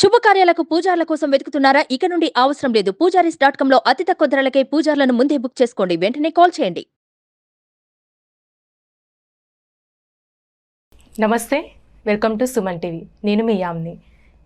శుభకార్యాలకు పూజార్ల కోసం వెతుకుతున్నారా? ఇక నుండి అవసరం లేదు. పూజారీస్ డాట్ కాంలో అతి తక్కువ ధరలకే పూజార్లను ముందే బుక్ చేసుకోండి. వెంటనే కాల్ చేయండి. నమస్తే. Welcome to Suman TV. నేను మీ యామ్ని.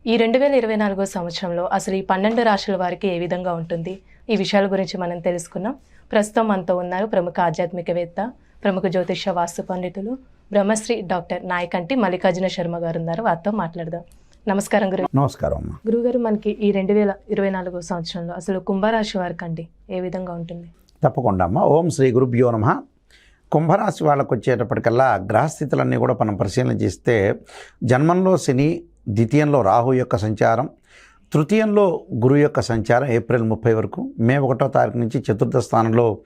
ఈ రెండు వేల ఇరవై నాలుగో సంవత్సరంలో అసలు ఈ పన్నెండు రాశుల వారికి ఏ విధంగా ఉంటుంది? ఈ విషయాల గురించి మనం తెలుసుకున్నాం. ప్రస్తుతం మనతో ఉన్నారు ప్రముఖ ఆధ్యాత్మికవేత్త ప్రముఖ జ్యోతిష వాస్తు పండితులు బ్రహ్మశ్రీ డాక్టర్ నాయకంటి మల్లికార్జున శర్మ గారు ఉన్నారు. వారితో మాట్లాడదాం. నమస్కారం గురు. నమస్కారం అమ్మ. గురుగారు మనకి ఈ రెండు వేల ఇరవై నాలుగో సంవత్సరంలో అసలు కుంభరాశి వారికి అండి ఏ విధంగా ఉంటుంది? తప్పకుండా అమ్మ. ఓం శ్రీ గురుభ్యో నమ. కుంభరాశి వాళ్ళకు వచ్చేటప్పటికల్లా గ్రహస్థితులన్నీ కూడా మనం పరిశీలన చేస్తే జన్మంలో శని ద్వితీయంలో రాహు యొక్క సంచారం తృతీయంలో గురువు యొక్క సంచారం ఏప్రిల్ ముప్పై వరకు మే ఒకటో తారీఖు నుంచి చతుర్థ స్థానంలో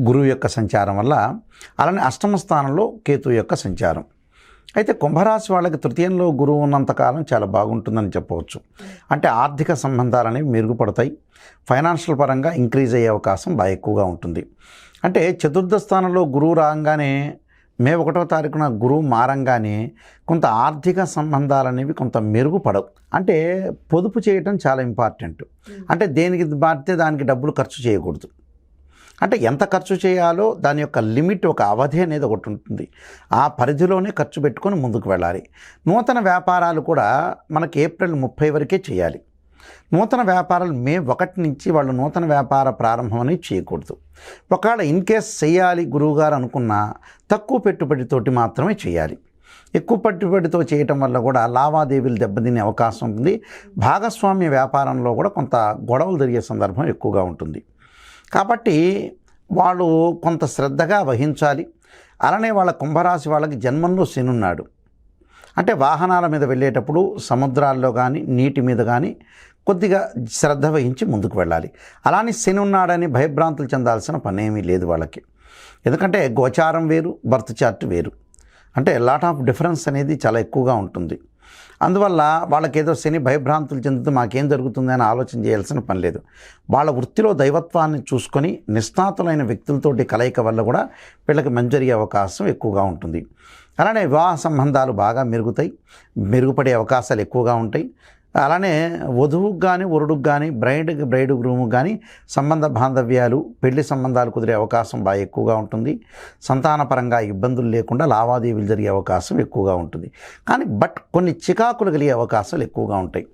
గురువు యొక్క సంచారం వల్ల అలానే అష్టమ స్థానంలో కేతు యొక్క సంచారం. అయితే కుంభరాశి వాళ్ళకి తృతీయంలో గురువు ఉన్నంతకాలం చాలా బాగుంటుందని చెప్పవచ్చు. అంటే ఆర్థిక సంబంధాలు అనేవి మెరుగుపడతాయి. ఫైనాన్షియల్ పరంగా ఇంక్రీజ్ అయ్యే అవకాశం బాగా ఎక్కువగా ఉంటుంది. అంటే చతుర్థ స్థానంలో గురువు రాగానే మే ఒకటో తారీఖున గురువు మారంగానే కొంత ఆర్థిక సంబంధాలు అనేవి కొంత మెరుగుపడవు. అంటే పొదుపు చేయటం చాలా ఇంపార్టెంట్. అంటే దేనికి మారితే దానికి డబ్బులు ఖర్చు చేయకూడదు. అంటే ఎంత ఖర్చు చేయాలో దాని యొక్క లిమిట్ ఒక అవధి అనేది ఒకటి ఉంటుంది. ఆ పరిధిలోనే ఖర్చు పెట్టుకొని ముందుకు వెళ్ళాలి. నూతన వ్యాపారాలు కూడా మనకి ఏప్రిల్ ముప్పై వరకే చేయాలి. నూతన వ్యాపారాలు మే ఒకటి నుంచి వాళ్ళు నూతన వ్యాపార ప్రారంభం అనేది చేయకూడదు. ఒకవేళ ఇన్ కేస్ చేయాలి గురువుగారు అనుకున్నా తక్కువ పెట్టుబడితోటి మాత్రమే చేయాలి. ఎక్కువ పెట్టుబడితో చేయటం వల్ల కూడా లావాదేవీలు దెబ్బతినే అవకాశం ఉంది భాగస్వామ్య వ్యాపారంలో కూడా కొంత గొడవలు జరిగే సందర్భం ఎక్కువగా ఉంటుంది. కాబట్టి వాళ్ళు కొంత శ్రద్ధగా వహించాలి. అలానే వాళ్ళ కుంభరాశి వాళ్ళకి జన్మంలో శనున్నాడు. అంటే వాహనాల మీద వెళ్ళేటప్పుడు సముద్రాల్లో కానీ నీటి మీద కానీ కొద్దిగా శ్రద్ధ వహించి ముందుకు వెళ్ళాలి. అలానే శని ఉన్నాడని భయభ్రాంతులు చెందాల్సిన పనేమీ లేదు వాళ్ళకి. ఎందుకంటే గోచారం వేరు బర్త్ చార్ట్ వేరు. అంటే లాట్ ఆఫ్ డిఫరెన్స్ అనేది చాలా ఎక్కువగా ఉంటుంది. అందువల్ల వాళ్ళకి ఏదో శని భయభ్రాంతులు చెందుతూ మాకేం జరుగుతుంది అని ఆలోచన చేయాల్సిన పని లేదు. వాళ్ళ వృత్తిలో దైవత్వాన్ని చూసుకొని నిష్ణాతులైన వ్యక్తులతోటి కలయిక వల్ల కూడా పిల్లకి మంచి జరిగే అవకాశం ఎక్కువగా ఉంటుంది. అలానే వివాహ సంబంధాలు బాగా మెరుగుతాయి. మెరుగుపడే అవకాశాలు ఎక్కువగా ఉంటాయి. అలానే వధువుకు కానీ వరుడుకు కానీ బ్రైడ్ బ్రైడ్ గ్రూముకు కానీ సంబంధ బాంధవ్యాలు పెళ్ళి సంబంధాలు కుదిరే అవకాశం బాగా ఎక్కువగా ఉంటుంది. సంతానపరంగా ఇబ్బందులు లేకుండా లావాదేవీలు జరిగే అవకాశం ఎక్కువగా ఉంటుంది. కానీ బట్ కొన్ని చికాకులు కలిగే అవకాశాలు ఎక్కువగా ఉంటాయి.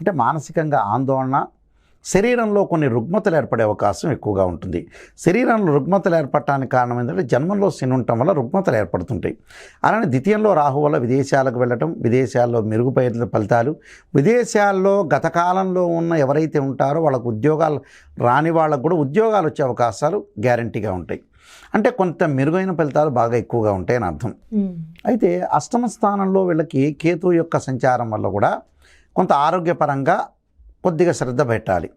అంటే మానసికంగా ఆందోళన శరీరంలో కొన్ని రుగ్మతలు ఏర్పడే అవకాశం ఎక్కువగా ఉంటుంది. శరీరంలో రుగ్మతలు ఏర్పడటానికి కారణం ఏంటంటే జన్మంలో శని ఉండటం వల్ల రుగ్మతలు ఏర్పడుతుంటాయి. అలానే ద్వితీయంలో రాహు వల్ల విదేశాలకు వెళ్ళటం విదేశాల్లో మెరుగుపడిన ఫలితాలు విదేశాల్లో గత కాలంలో ఉన్న ఎవరైతే ఉంటారో వాళ్ళకు ఉద్యోగాలు రాని వాళ్ళకు కూడా ఉద్యోగాలు వచ్చే అవకాశాలు గ్యారంటీగా ఉంటాయి. అంటే కొంత మెరుగైన ఫలితాలు బాగా ఎక్కువగా ఉంటాయని అర్థం. అయితే అష్టమ స్థానంలో వీళ్ళకి కేతు యొక్క సంచారం వల్ల కూడా కొంత ఆరోగ్యపరంగా కొద్దిగా శ్రద్ధ పెట్టాలి.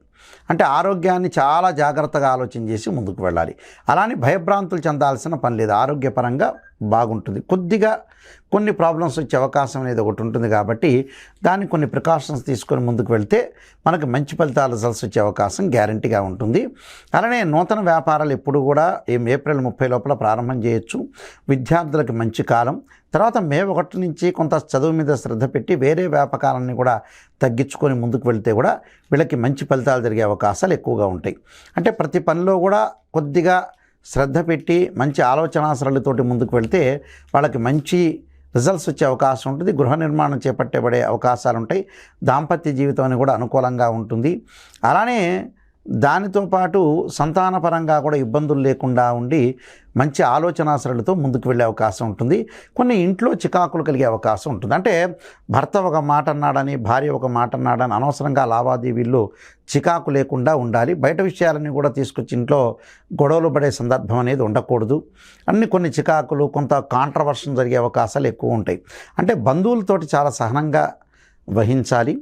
అంటే ఆరోగ్యాన్ని చాలా జాగ్రత్తగా ఆలోచన చేసి ముందుకు వెళ్ళాలి. అలానే భయభ్రాంతులు చెందాల్సిన పని లేదు. ఆరోగ్యపరంగా బాగుంటుంది. కొద్దిగా కొన్ని ప్రాబ్లమ్స్ వచ్చే అవకాశం అనేది ఒకటి ఉంటుంది కాబట్టి దాన్ని కొన్ని ప్రికాషన్స్ తీసుకొని ముందుకు వెళ్తే మనకు మంచి ఫలితాల రిజల్ట్స్ వచ్చే అవకాశం గ్యారంటీగా ఉంటుంది. అలానే నూతన వ్యాపారాలు ఎప్పుడు కూడా ఏం ఏప్రిల్ ముప్పై లోపల ప్రారంభం చేయొచ్చు. విద్యార్థులకు మంచి కాలం. తర్వాత మే ఒకటి నుంచి కొంత చదువు మీద శ్రద్ధ పెట్టి వేరే వ్యాపకాలన్నీ కూడా తగ్గించుకొని ముందుకు వెళ్తే కూడా వీళ్ళకి మంచి ఫలితాలు జరిగే అవకాశాలు ఎక్కువగా ఉంటాయి. అంటే ప్రతి పనిలో కూడా కొద్దిగా శ్రద్ధ పెట్టి మంచి ఆలోచనాసరళితోటి ముందుకు వెళ్తే వాళ్ళకి మంచి రిజల్ట్స్ వచ్చే అవకాశం ఉంటుంది. గృహ నిర్మాణం చేపట్టబడే అవకాశాలు ఉంటాయి దాంపత్య జీవితం అని కూడా అనుకూలంగా ఉంటుంది. అలానే దానితో పాటు సంతానపరంగా కూడా ఇబ్బందులు లేకుండా ఉండి మంచి ఆలోచనాసరులతో ముందుకు వెళ్ళే అవకాశం ఉంటుంది. కొన్ని ఇంట్లో చికాకులు కలిగే అవకాశం ఉంటుంది. అంటే భర్త ఒక మాట అన్నాడని భార్య ఒక మాట అన్నాడని అనవసరంగా లావాదేవీల్లో చికాకు లేకుండా ఉండాలి. బయట విషయాలన్నీ కూడా తీసుకొచ్చి ఇంట్లో గొడవలు పడే సందర్భం అనేది ఉండకూడదు. అన్ని కొన్ని చికాకులు కొంత కాంట్రవర్షన్ జరిగే అవకాశాలు ఎక్కువ ఉంటాయి. అంటే బంధువులతోటి చాలా సహనంగా వహించాలి.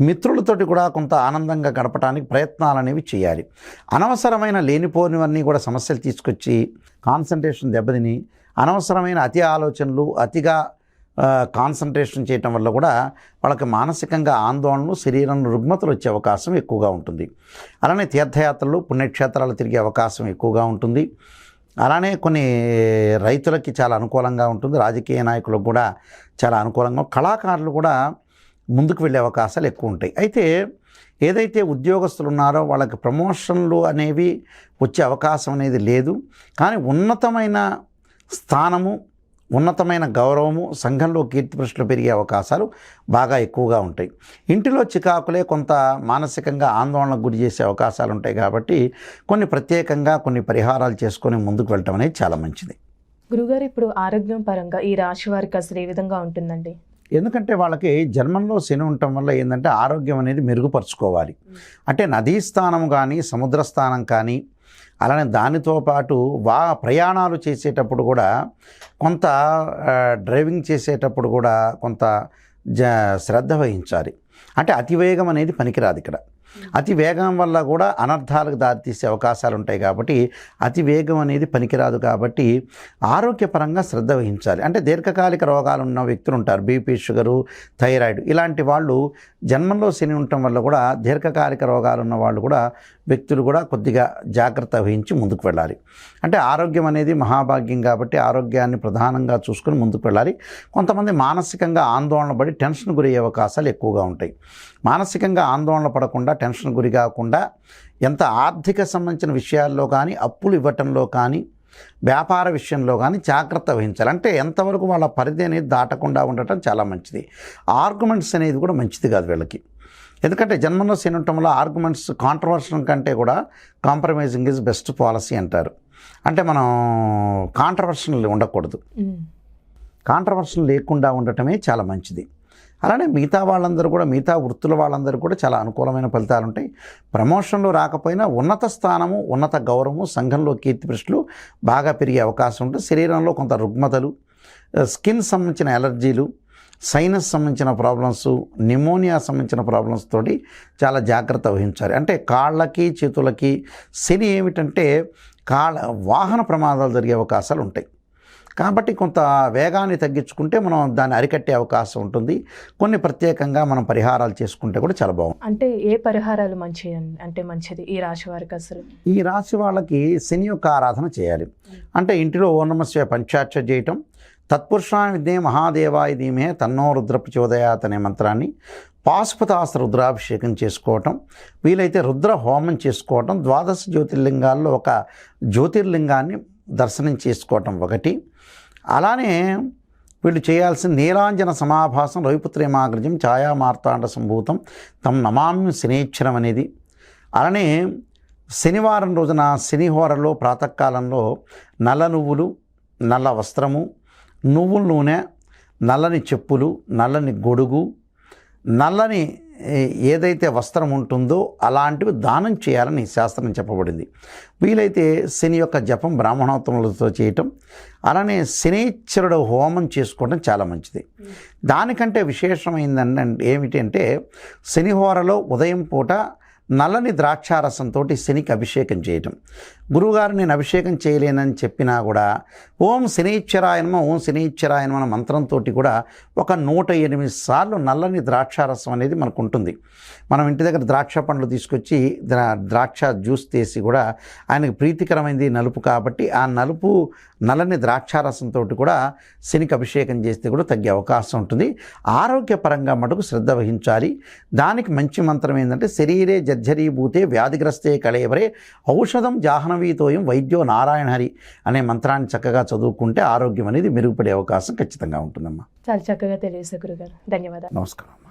మిత్రులతోటి కూడా కొంత ఆనందంగా గడపడానికి ప్రయత్నాలు అనేవి చేయాలి. అనవసరమైన లేనిపోనివన్నీ కూడా సమస్యలు తీసుకొచ్చి కాన్సన్ట్రేషన్ దెబ్బతిని అనవసరమైన అతి ఆలోచనలు అతిగా కాన్సన్ట్రేషన్ చేయటం వల్ల కూడా వాళ్ళకి మానసికంగా ఆందోళనలు శరీరంలో రుగ్మతలు వచ్చే అవకాశం ఎక్కువగా ఉంటుంది. అలానే తీర్థయాత్రలు పుణ్యక్షేత్రాలు తిరిగే అవకాశం ఎక్కువగా ఉంటుంది. అలానే కొన్ని రైతులకి చాలా అనుకూలంగా ఉంటుంది. రాజకీయ నాయకులకు కూడా చాలా అనుకూలంగా కళాకారులు కూడా ముందుకు వెళ్ళే అవకాశాలు ఎక్కువ ఉంటాయి. అయితే ఏదైతే ఉద్యోగస్తులు ఉన్నారో వాళ్ళకి ప్రమోషన్లు అనేవి వచ్చే అవకాశం అనేది లేదు. కానీ ఉన్నతమైన స్థానము ఉన్నతమైన గౌరవము సంఘంలో కీర్తి ప్రశ్నలు పెరిగే అవకాశాలు బాగా ఎక్కువగా ఉంటాయి. ఇంటిలో చికాకులే కొంత మానసికంగా ఆందోళనకు గురి చేసే అవకాశాలు ఉంటాయి కాబట్టి కొన్ని ప్రత్యేకంగా కొన్ని పరిహారాలు చేసుకొని ముందుకు వెళ్ళటం అనేది చాలా మంచిది. గురుగారు ఇప్పుడు ఆరోగ్యం పరంగా ఈ రాశి వారికి అసలు ఏ విధంగా ఉంటుందండి? ఎందుకంటే వాళ్ళకి జన్మంలో శని ఉండటం వల్ల ఏంటంటే ఆరోగ్యం అనేది మెరుగుపరుచుకోవాలి. అంటే నదీ స్థానం కానీ సముద్ర స్థానం కానీ అలానే దానితో పాటు వా ప్రయాణాలు చేసేటప్పుడు కూడా కొంత డ్రైవింగ్ చేసేటప్పుడు కూడా కొంత జ శ్రద్ధ వహించాలి. అంటే అతివేగం అనేది పనికిరాదు ఇక్కడ. అతి వేగం వల్ల కూడా అనర్థాలకు దారితీసే అవకాశాలు ఉంటాయి కాబట్టి అతి వేగం అనేది పనికిరాదు కాబట్టి ఆరోగ్యపరంగా శ్రద్ధ వహించాలి. అంటే దీర్ఘకాలిక రోగాలు ఉన్న వ్యక్తులు ఉంటారు బీపీ షుగరు థైరాయిడ్ ఇలాంటి వాళ్ళు జన్మంలో శని ఉండటం వల్ల కూడా దీర్ఘకాలిక రోగాలు ఉన్న వాళ్ళు కూడా వ్యక్తులు కూడా కొద్దిగా జాగ్రత్త వహించి ముందుకు వెళ్ళాలి. అంటే ఆరోగ్యం అనేది మహాభాగ్యం కాబట్టి ఆరోగ్యాన్ని ప్రధానంగా చూసుకొని ముందుకు వెళ్ళాలి. కొంతమంది మానసికంగా ఆందోళన పడి టెన్షన్ గురయ్యే అవకాశాలు ఎక్కువగా ఉంటాయి. మానసికంగా ఆందోళన పడకుండా టెన్షన్ గురి కాకుండా ఎంత ఆర్థిక సంబంధించిన విషయాల్లో కానీ అప్పులు ఇవ్వటంలో కానీ వ్యాపార విషయంలో కానీ జాగ్రత్త వహించాలి. అంటే ఎంతవరకు వాళ్ళ పరిధి అనేది దాటకుండా ఉండటం చాలా మంచిది. ఆర్గ్యుమెంట్స్ అనేది కూడా మంచిది కాదు వీళ్ళకి. ఎందుకంటే జన్మంలో శని ఉండటం వల్ల ఆర్గ్యుమెంట్స్ కాంట్రవర్షన్ కంటే కూడా కాంప్రమైజింగ్ ఈజ్ బెస్ట్ పాలసీ అంటారు. అంటే మనం కాంట్రవర్షన్ ఉండకూడదు. కాంట్రవర్షన్ లేకుండా ఉండటమే చాలా మంచిది. అలానే మిగతా వాళ్ళందరూ కూడా మిగతా వృత్తుల వాళ్ళందరూ కూడా చాలా అనుకూలమైన ఫలితాలు ఉంటాయి. ప్రమోషన్లు రాకపోయినా ఉన్నత స్థానము ఉన్నత గౌరవము సంఘంలో కీర్తి ప్రశ్నలు బాగా పెరిగే అవకాశం ఉంటుంది. శరీరంలో కొంత రుగ్మతలు స్కిన్ సంబంధించిన ఎలర్జీలు సైనస్ సంబంధించిన ప్రాబ్లమ్స్ నిమోనియా సంబంధించిన ప్రాబ్లమ్స్ తోటి చాలా జాగ్రత్త వహించాలి. అంటే కాళ్ళకి చేతులకి శని ఏమిటంటే కాళ్ళ వాహన ప్రమాదాలు జరిగే అవకాశాలు ఉంటాయి. కాబట్టి కొంత వేగాన్ని తగ్గించుకుంటే మనం దాన్ని అరికట్టే అవకాశం ఉంటుంది. కొన్ని ప్రత్యేకంగా మనం పరిహారాలు చేసుకుంటే కూడా చాలా బాగుంటుంది అంటే ఏ పరిహారాలు మంచి అంటే మంచిది ఈ రాశి వారికి అసలు? ఈ రాశి వాళ్ళకి శని యొక్క ఆరాధన చేయాలి. అంటే ఇంటిలో ఓనమస్య పంచాక్ష చేయటం తత్పురుషాన్ని విద్యే మహాదేవాయ ధీమే తన్నో రుద్ర ప్రచోదయాత్ అనే మంత్రాన్ని పాశుపతాస రుద్రాభిషేకం చేసుకోవటం వీలైతే రుద్ర హోమం చేసుకోవటం ద్వాదశ జ్యోతిర్లింగాల్లో ఒక జ్యోతిర్లింగాన్ని దర్శనం చేసుకోవటం ఒకటి. అలానే వీళ్ళు చేయాల్సిన నీలాంజన సమాభాసం రవిపుత్రేమాగ్రజం ఛాయా మార్తాండ సంభూతం తమ నమామి శనేశ్వరం అనేది. అలానే శనివారం రోజున శనిహోరలో ప్రాతకాలంలో నల్ల నువ్వులు నల్ల వస్త్రము నువ్వుల నూనె నల్లని చెప్పులు నల్లని గొడుగు నల్లని ఏదైతే వస్త్రం ఉంటుందో అలాంటివి దానం చేయాలని శాస్త్రం చెప్పబడింది. వీలైతే శని యొక్క జపం బ్రాహ్మణోత్తములతో చేయటం అలానే శనేశ్వరుడు హోమం చేసుకోవడం చాలా మంచిది. దానికంటే విశేషమైందంటే ఏమిటంటే శనిహోరలో ఉదయం పూట నల్లని ద్రాక్షారసంతో శనికి అభిషేకం చేయటం. గురువుగారు నేను అభిషేకం చేయలేనని చెప్పినా కూడా ఓం శనీశ్వరాయనమ ఓం శనీశ్వరాయనమ అన్న మంత్రంతో కూడా ఒక నూట ఎనిమిది సార్లు నల్లని ద్రాక్షారసం అనేది మనకు ఉంటుంది. మనం ఇంటి దగ్గర ద్రాక్ష పండ్లు తీసుకొచ్చి ద్రాక్ష జ్యూస్ తీసి కూడా ఆయనకు ప్రీతికరమైనది నలుపు కాబట్టి ఆ నలుపు నల్లని ద్రాక్షారసంతో కూడా శనికి అభిషేకం చేస్తే కూడా తగ్గే అవకాశం ఉంటుంది. ఆరోగ్యపరంగా మటుకు శ్రద్ధ వహించాలి. దానికి మంచి మంత్రం ఏంటంటే శరీరే జర్జరీభూతే వ్యాధిగ్రస్తే కళేవరే ఔషధం జాహ్నవీతోయం వైద్యో నారాయణ హరి అనే మంత్రాన్ని చక్కగా చదువుకుంటే ఆరోగ్యం అనేది మెరుగుపడే అవకాశం ఖచ్చితంగా ఉంటుందమ్మా. చాలా చక్కగా తెలియజేశారు గురుగారు. ధన్యవాదాలు. నమస్కారం.